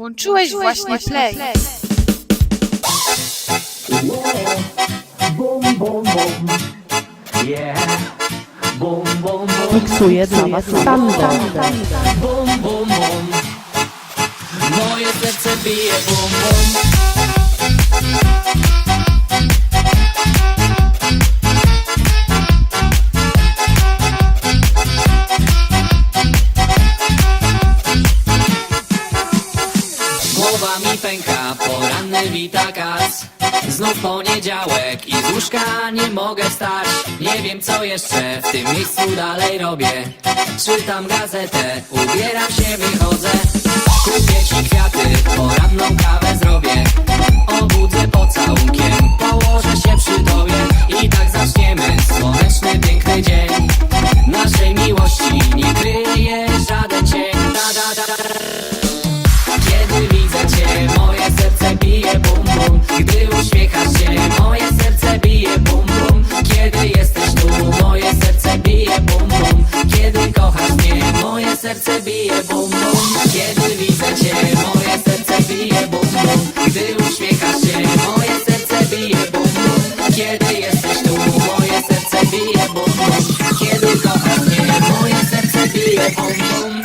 Włączyłeś właśnie play. Bum, bum, bum. Yeah. Bum, bum, bum. Miksuje dla Was Sando. Bum, bum, bum. Moje serce bije bum, bum. Witakas Znów poniedziałek i z łóżka nie mogę wstać. Nie wiem co jeszcze w tym miejscu dalej robię. Czytam gazetę, ubieram się, wychodzę. Kupię ci kwiaty, poranną kawę zrobię. Obudzę pocałunkiem, położę się przy tobie I tak zaczniemy serce bije bum bum. Kiedy widzę cię, moje serce bije bum bum. Gdy uśmiechasz się, moje serce bije bum bum. Kiedy jesteś tu, moje serce bije bum bum. Kiedy kochasz mnie, moje serce bije bum bum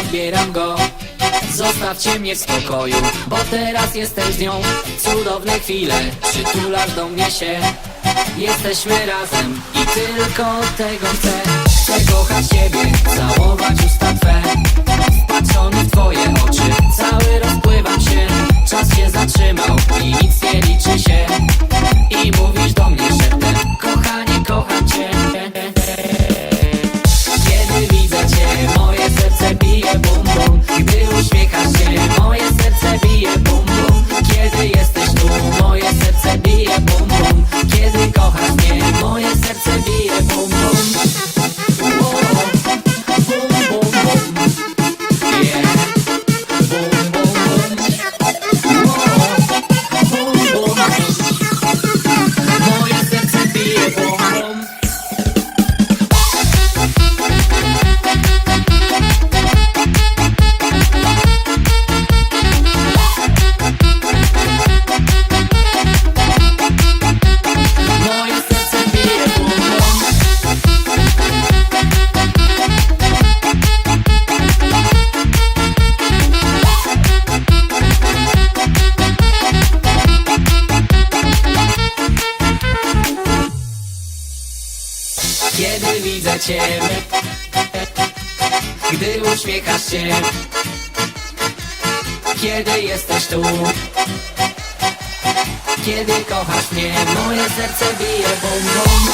odbieram go. Zostawcie mnie w spokoju, bo teraz jestem z nią. Cudowne chwile, przytulasz do mnie się. Jesteśmy razem i tylko tego chcę. Chcę kochać ciebie, całować usta twe. Wpatrzony w twoje oczy, cały rozpływam się. Czas się zatrzymał i nic nie liczy się. I mówisz do mnie szeptem, kochanie, kocham cię Kiedy widzę Ciebie Gdy uśmiechasz się Kiedy jesteś tu Kiedy kochasz mnie Moje serce bije bum bum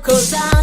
cause I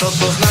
todos lados.